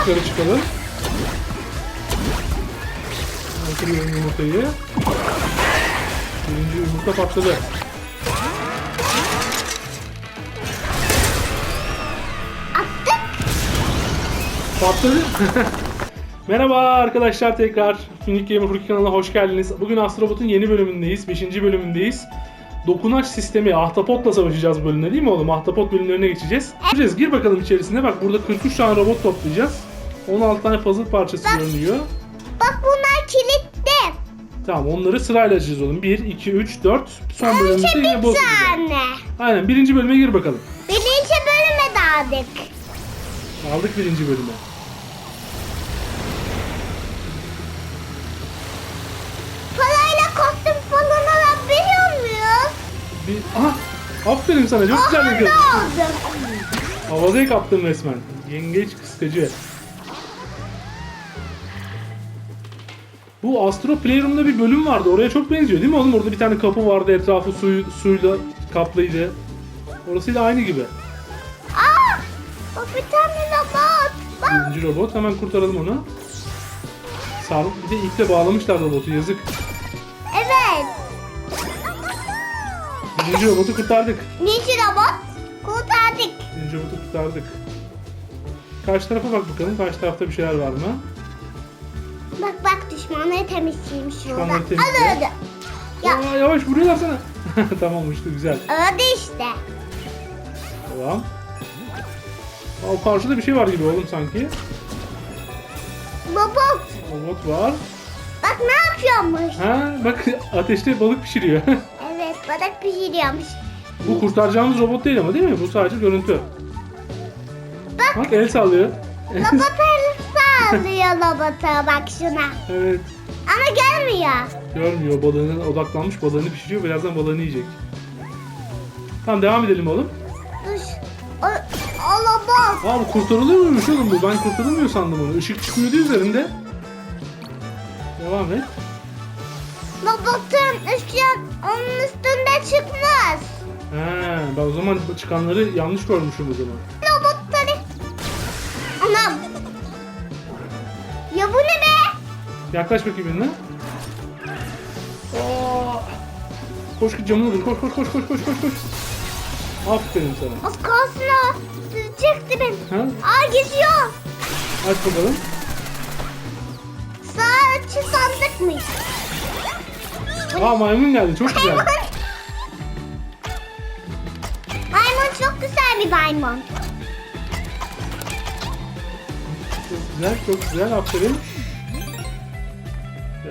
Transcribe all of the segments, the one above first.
yukarı çıkalım. Ben Kırıyorum yumurtayı. Birinci yumurta patladı. Patladı. Merhaba arkadaşlar tekrar. Finick Gamer Furki kanalına hoş geldiniz. Bugün Astrobot'un yeni bölümündeyiz. 5. bölümündeyiz. Dokunaç sistemi Ahtapot'la savaşacağız bölümde değil mi oğlum? Ahtapot bölümlerine geçeceğiz. Gireceğiz. Gir bakalım içerisine. Bak burada 43 tane robot toplayacağız. 16 tane puzzle parçası görünüyor. Bak bunlar kilitli. Tamam onları sırayla açacağız oğlum. 1, 2, 3, 4. Son bölümümüzde Önce yine bir boss tane. Aynen birinci bölüme gir bakalım. Birinci bölüme daldık. Aldık birinci bölüme. Parayla kostüm falan alabiliyor muyuz? Bir... Aha! Aferin sana çok güzel ne oldu? Havadayı kaptım resmen. Yengeç kıskacı. Bu Astro Playroom'da bir bölüm vardı. Oraya çok benziyor değil mi oğlum? Orada bir tane kapı vardı. Etrafı suyu, suyla kaplıydı. Orasıyla aynı gibi. Aa! Bak bir tane robot. Bak. Birinci robot. Hemen kurtaralım onu. Sarıp bir de iple bağlamışlar robotu. Yazık. Evet. Birinci robotu kurtardık. Birinci robot kurtardık. Birinci robotu kurtardık. Karşı tarafa bak bakalım. Karşı tarafta bir şeyler var mı? Bak bak düşmanları temizleyeyim şurada. Düşmanları temizle. Al öldü. Ya Aa, yavaş vuruyorlar sana. tamam uçtu güzel. öldü işte. Tamam. Aa, karşıda bir şey var gibi oğlum sanki. Robot. Robot var. Bak ne yapıyormuş. Ha bak ateşte balık pişiriyor. Evet balık pişiriyormuş. Bu kurtaracağımız robot değil ama değil mi? Bu sadece görüntü. Bak. Bak el sallıyor. Robot el sağlıyor robota bak şuna. evet. Ama gelmiyor. Görmüyor balığına odaklanmış balığını pişiriyor. Birazdan balığını yiyecek. Tamam devam edelim oğlum. Dur. O, o robot. Aa bu kurtarılıyor muymuş oğlum bu? Ben kurtarılmıyor sandım onu. Işık çıkmıyordu üzerinde. Devam et. Robotun üstü, onun üstünde çıkmaz. He, ben o zaman çıkanları yanlış görmüşüm o zaman. Yaklaş bakayım yanına. Aa! Koş git camını vur. Koş koş koş koş koş koş koş. Aferin sana. Az kalsın o. Çekti beni. Ha? Aa geziyor. Aç bakalım. Sağ açı sandıkmış. Aa maymun geldi. Çok güzel. Maymun. Maymun çok güzel bir maymun. Çok güzel. Çok güzel. Aferin.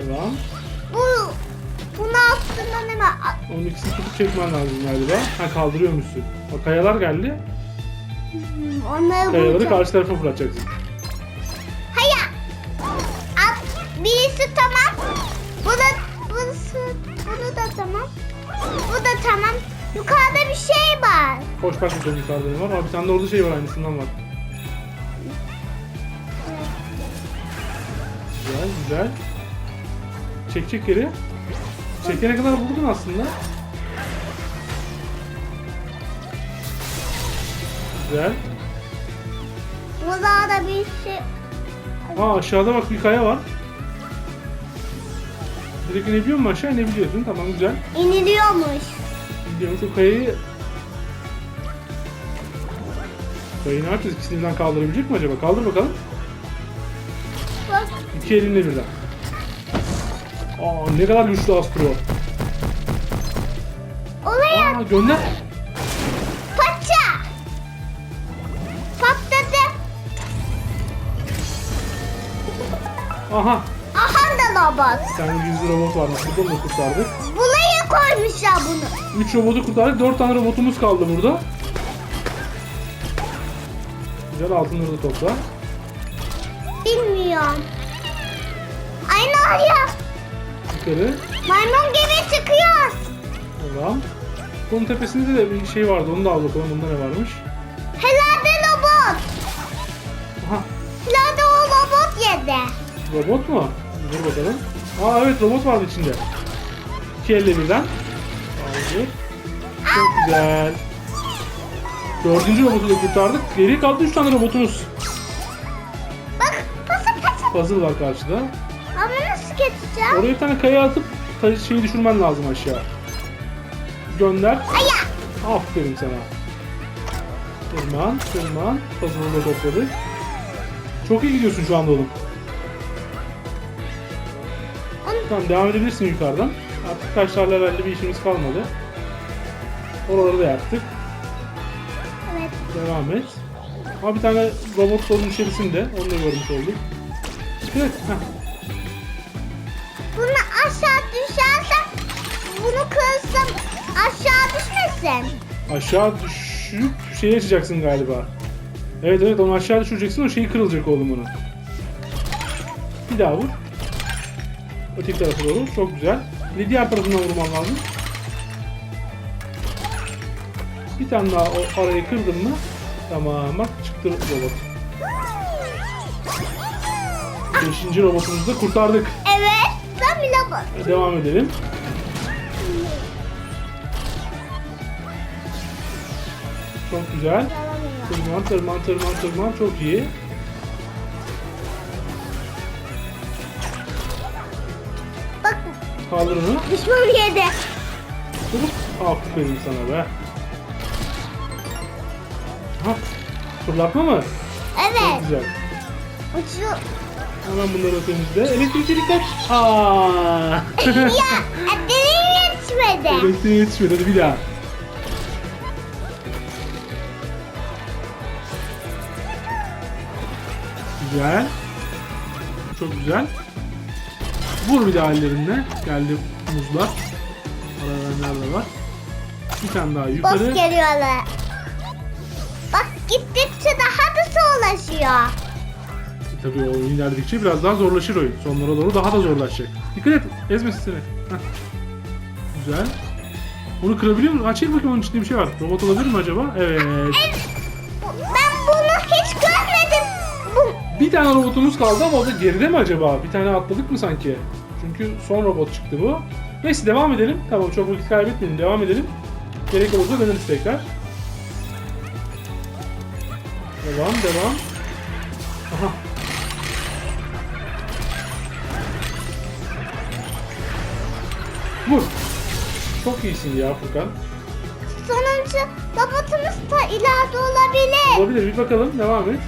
Devam. Bu bunun altında ne var? Onun ikisini tutup çekmen lazım galiba. Ha kaldırıyormuşsun. Bak kayalar geldi. Hmm, Onları Kayaları bulacağım. karşı tarafa fırlatacaksın. Hayır. Al. Birisi tamam. Bu da burası, bunu da tamam. Bu da tamam. Yukarıda bir şey var. Koş bak bakalım yukarıda ne var. Aa, bir tane de orada şey var aynısından var. Güzel güzel. Çek çek geri. Çekene kadar vurdun aslında. Güzel. Burada da bir şey. Aa aşağıda bak bir kaya var. Direkt inebiliyor musun aşağı? İnebiliyorsun. Tamam güzel. iniliyormuş. Gidiyorum şu kayayı... Kayayı ne yapacağız? İkisini birden kaldırabilecek mi acaba? Kaldır bakalım. Bak. İki elinle birden. Aa ne kadar güçlü Astro. Oraya Aa gönder. paça. Patladı. Aha. Aha da robot. Bir tane gizli robot varmış. Buradan da kurtardık. Buraya koymuşlar bunu. Üç robotu kurtardık. Dört tane robotumuz kaldı burada. Güzel altınları da topla. Bilmiyorum. Aynı oraya. Yukarı. Maymun gibi çıkıyor. Tamam. Bunun tepesinde de bir şey vardı. Onu da al bakalım. Bunda ne varmış? Herhalde robot. Aha. Herhalde o robot yedi. Robot mu? Dur bakalım. Aa evet robot vardı içinde. İki elle birden. Aldık. Çok güzel. Dördüncü robotu da kurtardık. Geriye kaldı üç tane robotumuz. Bak Puzzle var karşıda. Geçeceğim? Oraya bir tane kaya atıp şeyi düşürmen lazım aşağı. Gönder. Aya. Aferin sana. Tırman, tırman. Puzzle'ı da topladık. Çok iyi gidiyorsun şu anda oğlum. Tamam devam edebilirsin yukarıdan. Artık taşlarla herhalde bir işimiz kalmadı. Oraları da yaptık. Evet. Devam et. Ama bir tane robot sorun içerisinde. Onu da görmüş olduk. Evet. heh. Aşağı düşersem bunu kırsam aşağı düşmesin. Aşağı düşüp şeyi açacaksın galiba. Evet evet onu aşağı düşüreceksin o şeyi kırılacak oğlum onun. Bir daha vur. Öteki tarafa doğru. Çok güzel. Bir de diğer tarafından vurman lazım. Bir tane daha o arayı kırdın mı? Tamam bak çıktı robot. Beşinci robotumuzu da kurtardık. Evet. Ben bile bak. Devam edelim. Çok güzel. Tırman, tırman, tırman, tırman. Çok iyi. Bak Kaldır onu. düşman yedi. Hop. Aferin sana be. Ha. Fırlatma mı? Çok Evet. güzel. Uçuyor. Hemen bunları temizle. Elektrik dikkat. Aa. ya dilim yetişmedi. Elektriğe yetişmedi. Hadi bir daha. Güzel. Çok güzel. Vur bir daha ellerinde. Geldi muzlar. Aralarında da var. Bir tane daha Boss yukarı. geliyorlar. Bak gittikçe daha da zorlaşıyor. Tabii o oyun ilerledikçe biraz daha zorlaşır oyun. Sonlara doğru daha da zorlaşacak. Dikkat et. Ezmesin seni. Heh. Güzel. Bunu kırabiliyor musun? Açayım bakayım onun içinde bir şey var. Robot olabilir mi acaba? Evet. Ben bunu hiç görmedim. Bu Bir tane robotumuz kaldı ama o da geride mi acaba? Bir tane atladık mı sanki? Çünkü son robot çıktı bu. Neyse devam edelim. Tamam çok vakit kaybetmeyelim. Devam edelim. Gerek olursa deneriz tekrar. Devam devam. Aha. Çok iyisin ya Furkan. sonuncu robotumuz da ileride olabilir. Olabilir bir bakalım. Devam et.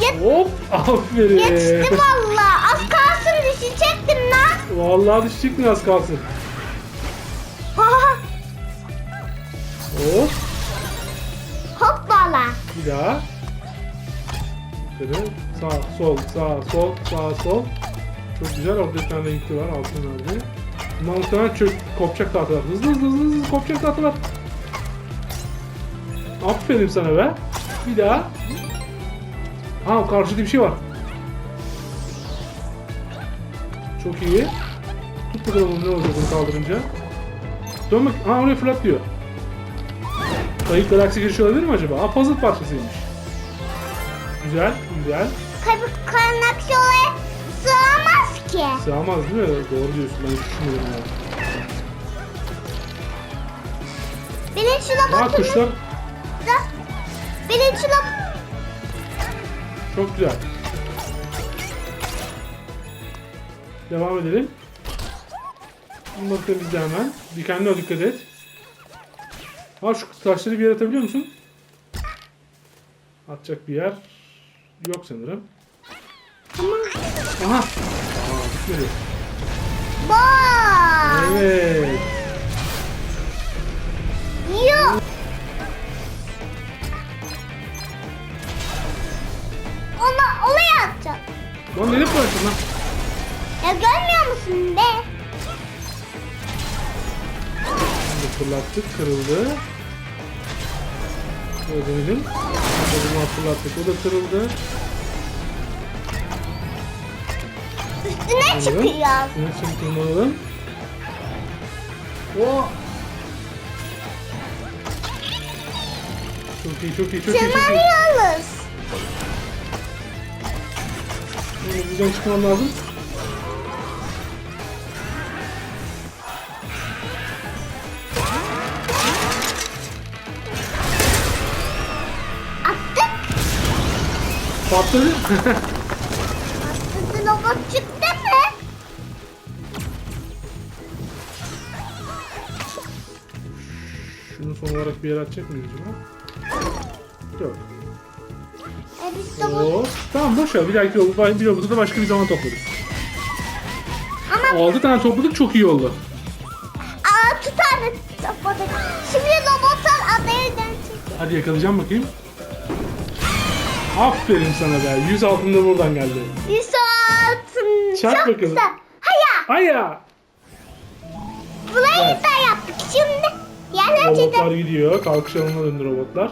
Yet Hop. Aferin. yetişti valla. Az kalsın düşecektim lan. Vallahi düşecek mi az kalsın? Ha, Hop. Hoppala. Bir daha. Yukarı. Sağ, sol, sağ, sol, sağ, sol. Çok güzel. Orada bir tane renkli var. Altın nerede? Bundan muhtemelen çök, kopacak tahtalar. Hızlı hızlı hızlı hızlı kopacak tahtalar. Aferin sana be. Bir daha. Ha karşıda bir şey var. Çok iyi. Tut bakalım ne olacak bunu kaldırınca. Dön bak. Ha oraya fırlat diyor. Kayıp galaksi girişi olabilir mi acaba? Ha puzzle parçasıymış. Güzel, güzel. Kayıp şuraya sığamaz ki. Sığamaz değil mi? Doğru diyorsun. Ben düşünmedim ya. Bilinçli Aa robotumuz kuşlar da bilinçli robot çok güzel. Devam edelim. Bunları temizle hemen. Dikenli dikkat et. Ha şu taşları bir yere atabiliyor musun? Atacak bir yer yok sanırım. Aha. Bitmedi. Boss. Evet. Yok. Ona oraya atacağım. Lan nereye bıraktın lan? Ya görmüyor musun be? Şimdi fırlattık, kırıldı. Şöyle dönelim. Bunu fırlattık, o da kırıldı. Üstüne çıkıyor. Şimdi tırmanalım. Oh! Çok iyi, çok iyi, çok iyi, çok iyi. Tırmanıyoruz. Buradan çıkmam lazım. Attık Patladı. bir yere atacak mıyız acaba? Yok. E. Oo. Tamam boş ver. Bir dahaki bir robotu da başka bir zaman toplarız. Ama 6 tane topladık çok iyi oldu. altı tane topladık. Şimdi robotlar adaya dönecek. Hadi yakalayacağım bakayım. Aferin sana be. 100 altın da buradan geldi. Yüz altın. Çak Çok bakalım. güzel. Haya. Aya! Burayı Evet. Yerlerce Robotlar gidiyor. Kalkış alanına döndü robotlar.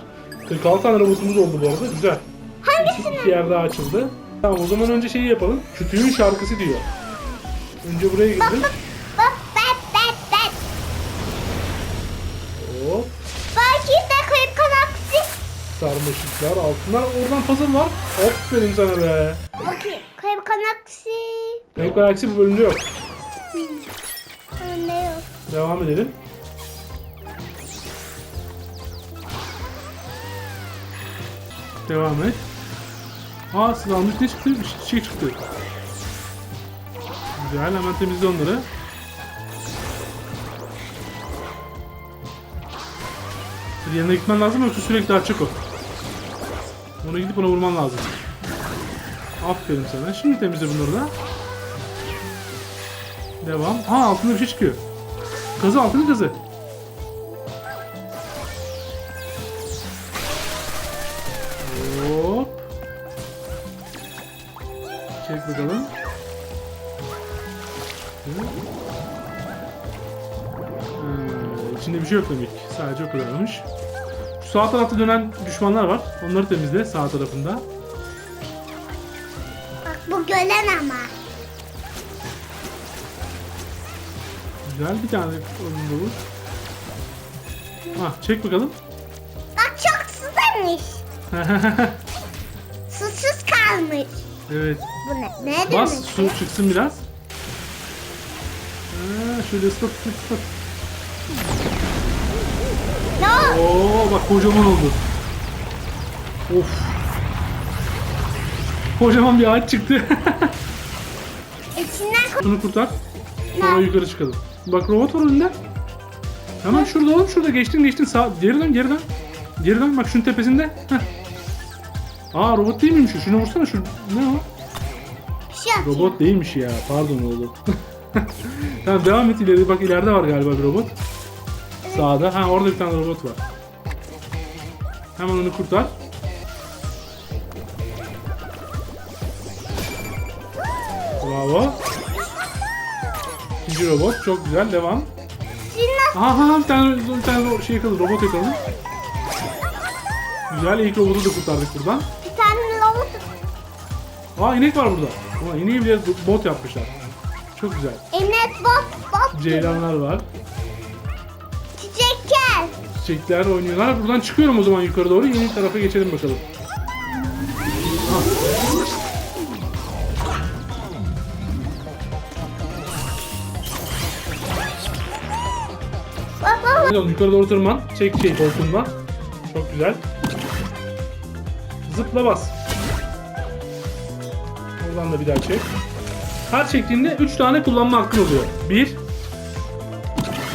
46 tane robotumuz oldu bu arada. Güzel. hangisini? İki yer daha açıldı. Tamam o zaman önce şeyi yapalım. Kütüğün şarkısı diyor. Önce buraya Bak gidelim. bak bak bak bak bak. Hop. De kayıp kanaksi. Sarmaşıklar, altınlar. Oradan puzzle var. Aferin sana be. Bakayım. Kayıp kanaksi. Renk galaksi bu bölümde yok. Önde yok. Devam edelim. Devam et. Aa silahmış ne çıktı? Bir şey çıktı. Güzel hemen temizle onları. Bir gitmen lazım yoksa sürekli açacak o. Ona gidip ona vurman lazım. Aferin sana. Şimdi temizle bunları da. Devam. Ha altında bir şey çıkıyor. Kazı altını kazı. Hop. Çek bakalım. Ha, içinde bir şey yok demek. Sadece o kadarmış. Şu sağ tarafta dönen düşmanlar var. Onları temizle sağ tarafında. Bak bu gölen ama. Güzel bir tane önünde vur. Ah çek bakalım. Susuz kalmış. evet. Bu ne? Ne Bas demek? su çıksın biraz. Ha, şöyle ıslat ıslat ıslat. Ne oldu? Oo bak kocaman oldu. Of. Kocaman bir ağaç çıktı. İçinden ko- Şunu kurtar. Sonra yukarı çıkalım. Bak robot var önünde. Hemen şurada oğlum şurada geçtin geçtin sağ geri dön geri dön. Geri dön bak şunun tepesinde. Heh. Aa robot değil miymiş? Şunu vursana şu. Ne o? bir şey atıyor. Robot değilmiş ya. Pardon oğlum. tamam devam et ileri. Bak ileride var galiba bir robot. Sağda. Ha orada bir tane robot var. Hemen onu kurtar. Bravo. İkinci robot. Çok güzel. Devam. Aha, bir tane, bir tane şey yakaladı. Robot yakaladı. Güzel. ilk robotu da kurtardık buradan. Bir tane robot. Aa inek var burada. Ulan ineği bile bot yapmışlar. Çok güzel. Enet bot bot. Ceylanlar var. Çiçekler. Çiçekler oynuyorlar. Buradan çıkıyorum o zaman yukarı doğru. Yeni tarafa geçelim bakalım. Yukarı doğru tırman. Çek şey koltuğundan. Çok güzel. Zıpla bas. Oradan da bir daha çek. Her çektiğinde 3 tane kullanma hakkın oluyor. 1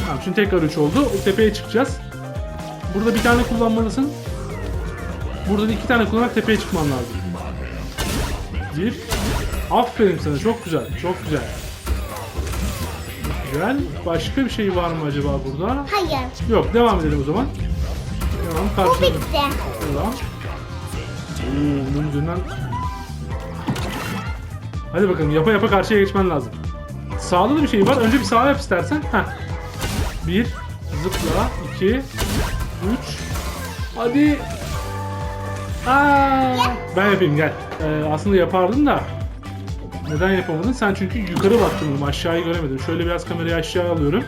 Tamam şimdi tekrar 3 oldu. O tepeye çıkacağız. Burada bir tane kullanmalısın. Burada da 2 tane kullanarak tepeye çıkman lazım. 1 Aferin sana çok güzel. Çok güzel. Güzel. Başka bir şey var mı acaba burada? Hayır. Yok devam edelim o zaman. Devam Bu bitti. Devam. Oo, üzerinden. Hadi bakalım yapa yapa karşıya geçmen lazım. Sağda da bir şey var. Önce bir sağ yap istersen. Heh. Bir. Zıpla. iki, Üç. Hadi. Aa, ben yapayım gel. Ee, aslında yapardım da. Neden yapamadın? Sen çünkü yukarı baktın oğlum, aşağıyı göremedin. Şöyle biraz kamerayı aşağı alıyorum.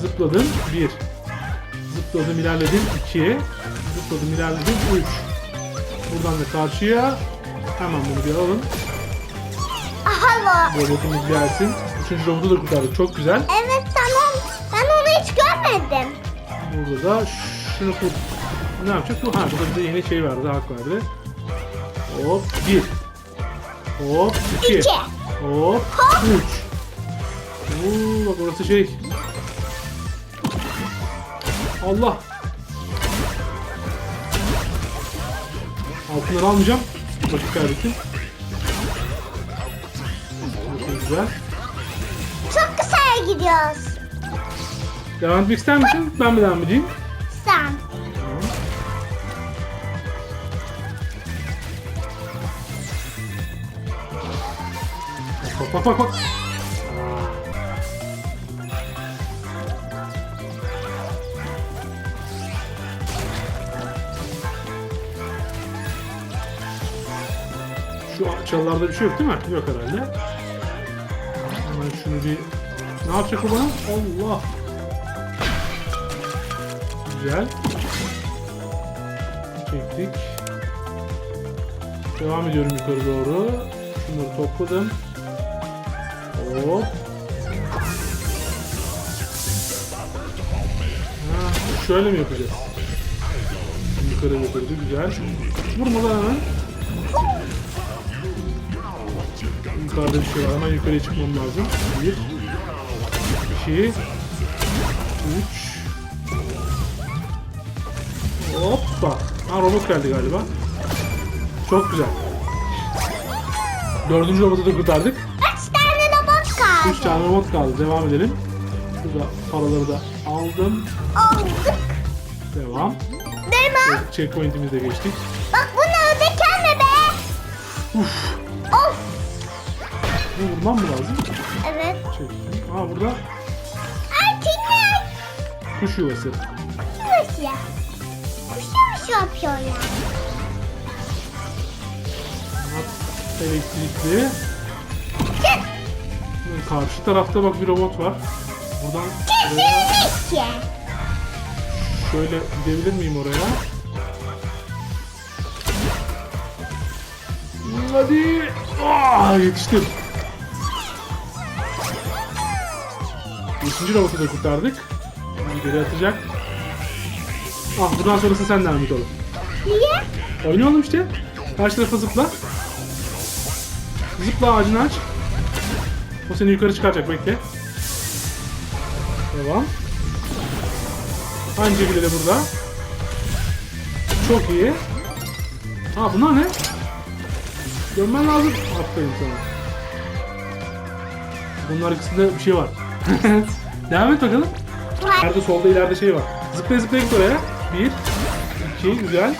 Zıpladım. Bir. Zıpladım ilerledim. 2. Zıpladım ilerledim. 3. Buradan da karşıya. Hemen bunu bir alalım. Aha. Robotumuz gelsin. Üçüncü robotu da kurtardık. Çok güzel. Evet tamam. Ben onu hiç görmedim. Burada da şunu kur... Ne yapacak? Bu, ha burada bize yeni şey verdi. Hak verdi. Hop 1. Hop 2. İki. Hop 3. Oo bak orası şey. Allah. Altınları almayacağım. Vakit kaybettim. Çok güzel. Çok kısa gidiyoruz. Devam etmek ister misin? Ben mi devam edeyim? Sen. Bak bak bak bak. Şu çalılarda bir şey yok değil mi? Yok herhalde. Hemen şunu bir... Ne yapacak o? Allah! Güzel. Çektik. Devam ediyorum yukarı doğru. Şunları topladım. Hop. Ha, şöyle mi yapacağız? Yukarı götürdü güzel. Vurmadan hemen. Yukarıda bir şey var. Hemen yukarıya çıkmam lazım. Bir. iki, Üç. Hoppa. Ha robot geldi galiba. Çok güzel. Dördüncü robotu da kurtardık. Üç tane robot kaldı. 3 tane robot kaldı. Devam edelim. Şurada paraları da aldım. Aldık. Devam. Devam. Checkpoint'imizi de geçtik. Bak bunu ödekenme be. Uf. Of. Bu vurmam mı lazım? Evet. Çektim. Aa burada Ay tekrar. kuş yuvası. Nasıl ya? Bir şey yapıyorlar. At elektrikli. Çık. Karşı tarafta bak bir robot var. Buradan şuraya, Kesinlik ki. şöyle gidebilir miyim oraya? Hadi. Aa, yetiştim. Beşinci robotu da kurtardık. Geri atacak. Ah buradan sonrası sen devam et oğlum. Niye? Oynayalım işte. Karşı tarafa zıpla. Zıpla ağacını aç. O seni yukarı çıkaracak bekle. Devam. Anca bile de burada. Çok iyi. Ha bunlar ne? Görmen lazım. Aferin sana. Bunun arkasında bir şey var. Devam et bakalım. Nerede solda ileride şey var. Zıplaya zıplaya git oraya. Bir, iki, güzel.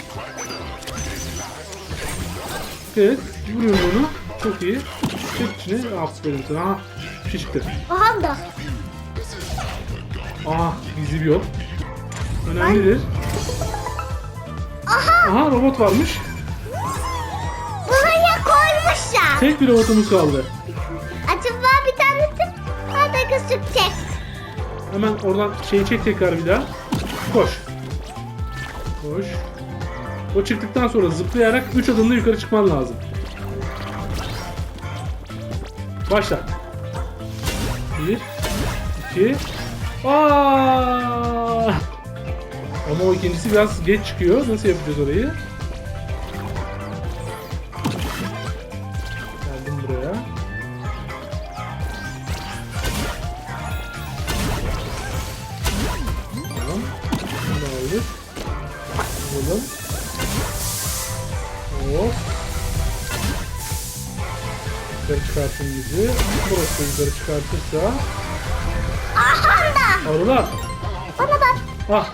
Evet, vuruyorum bunu. Çok iyi. Çek içine. Aferin sana. Aha, bir şey çıktı. Aha da. Aha, gizli bir yol. Önemlidir. Aha. Aha, robot varmış. Buraya koymuşlar. Tek bir robotumuz kaldı. Acaba bir tanesi bana gözükecek. Hemen oradan şeyi çek tekrar bir daha. Koş. Koş. O çıktıktan sonra zıplayarak 3 adımda yukarı çıkman lazım. Başla. 1 2 Aa! Ama o ikincisi biraz geç çıkıyor. Nasıl yapacağız orayı? Yukarı çıkartın bizi. Burası yukarı çıkartırsa. Aha. Arılar. Bana bak. Ah.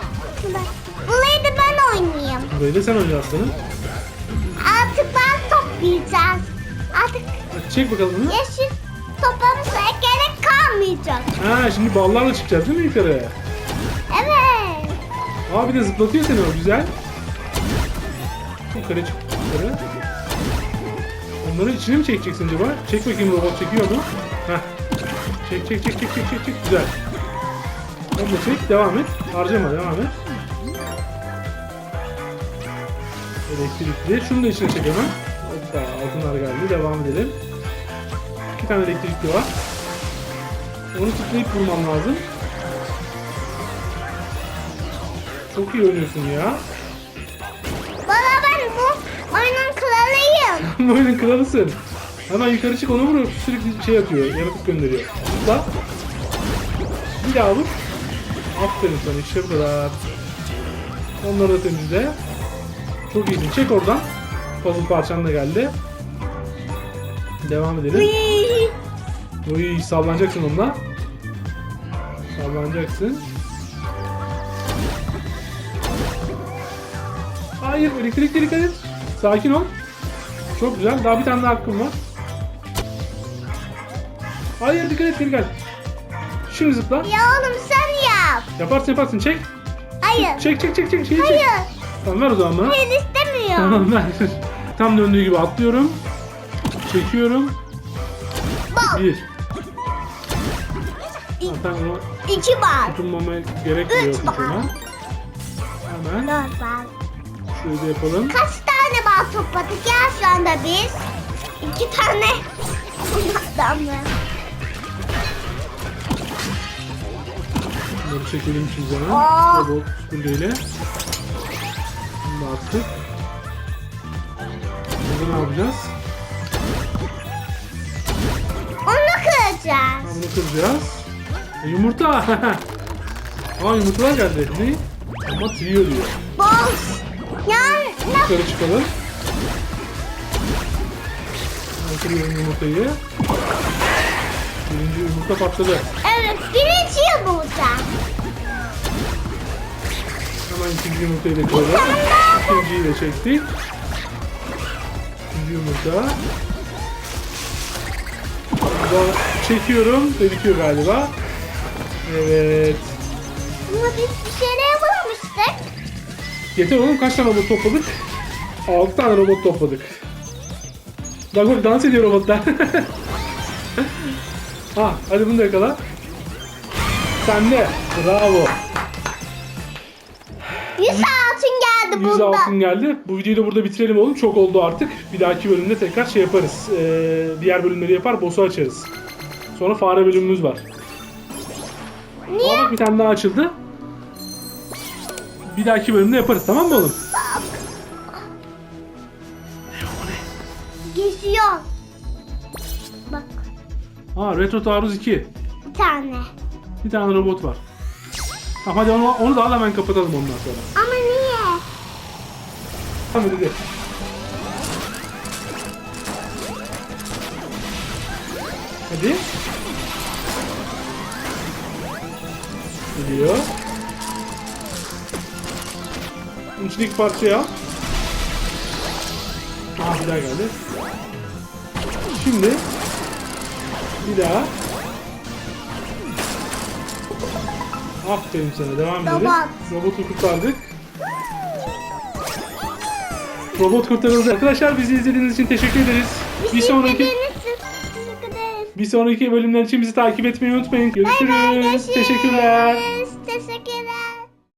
Bak. Burayı da ben oynayayım. Burayı da sen oynayacaksın. Artık ben toplayacağız. Artık Çek bakalım bunu. yeşil toplamışsa gerek kalmayacak. Ha şimdi ballarla çıkacağız değil mi yukarı? Evet. Aa bir de zıplatıyor seni o güzel. Yukarı çık yukarı. Onları içine mi çekeceksin acaba? Çek bakayım robot çekiyor mu? Heh. Çek çek çek çek çek çek çek güzel. Onu da çek devam et. Harcama devam et. Elektrikli. Şunu da içine çek hemen. Hoppa altınlar geldi. Devam edelim. İki tane elektrikli var. Onu tıklayıp vurmam lazım. Çok iyi oynuyorsun ya. Bu oyunun kralısın. Hemen yukarı çık onu vur sürekli şey yapıyor. Yaratık gönderiyor. Zıpla. Bir daha vur. Aferin sana işte bu kadar. Onları da temizle. Çok iyisin. Çek oradan. Puzzle parçan da geldi. Devam edelim. Uy sallanacaksın onunla. Sallanacaksın. Hayır elektrikli dikkat et. Sakin ol. Çok güzel. Daha bir tane daha hakkım var. Hayır dikkat et gel. Şimdi zıpla. Ya oğlum sen yap. Yaparsın yaparsın çek. Hayır. Çek çek çek çek. Şeyi çek. Hayır. Tamam ver o zaman bana. Ben istemiyorum. Tamam ver. Tam döndüğü gibi atlıyorum. Çekiyorum. Bal. Bir. Zaten onu İki bal. tutunmamaya gerek Üç yok bal. sana. Hemen Dört bal. şöyle yapalım. Kaç tane bal topladık ya şu anda biz? İki tane. Mı? Bunları çekelim çizene. Aa. Robot süpürgeyle. Da attık. Burada ne yapacağız? Onu kıracağız. Bunu kıracağız. E, yumurta. Aa yumurtalar geldi. Ne? Ama trio diyor. Boz. Ya ne? Yukarı çıkalım. Kırıyorum yumurtayı. Birinci yumurta patladı. Evet birinci yumurta. Hemen ikinci yumurtayı da koyalım. İkinciyi de çektik. İkinci yumurta. Burada çekiyorum. Gözüküyor galiba. Evet. Ama biz. Yeter oğlum kaç tane robot topladık? 6 tane robot topladık. Bak bak dans ediyor robotlar. ha hadi bunu da yakala. Sen de. Bravo. 100 altın geldi 100 bunda. altın geldi. Bu videoyu da burada bitirelim oğlum. Çok oldu artık. Bir dahaki bölümde tekrar şey yaparız. Ee, diğer bölümleri yapar, boss'u açarız. Sonra fare bölümümüz var. Niye? Aa, bak bir tane daha açıldı. Bir dahaki bölümde yaparız tamam mı oğlum? Geziyor. Bak Aa Retro Taarruz 2. bir tane. Bir tane robot var. Tamam hadi onu, onu da al hemen kapatalım ondan sonra. Ama niye? Tamam hadi. Hadi. Geliyor. İçindeki parçayı al. Aa bir daha geldi. Şimdi bir daha. Aferin sana devam edelim. Robot. Robotu kurtardık. Robot kurtarıldı. Arkadaşlar bizi izlediğiniz için teşekkür ederiz. Bir sonraki bir sonraki bölümler için bizi takip etmeyi unutmayın. Görüşürüz. görüşürüz. Teşekkürler. Teşekkür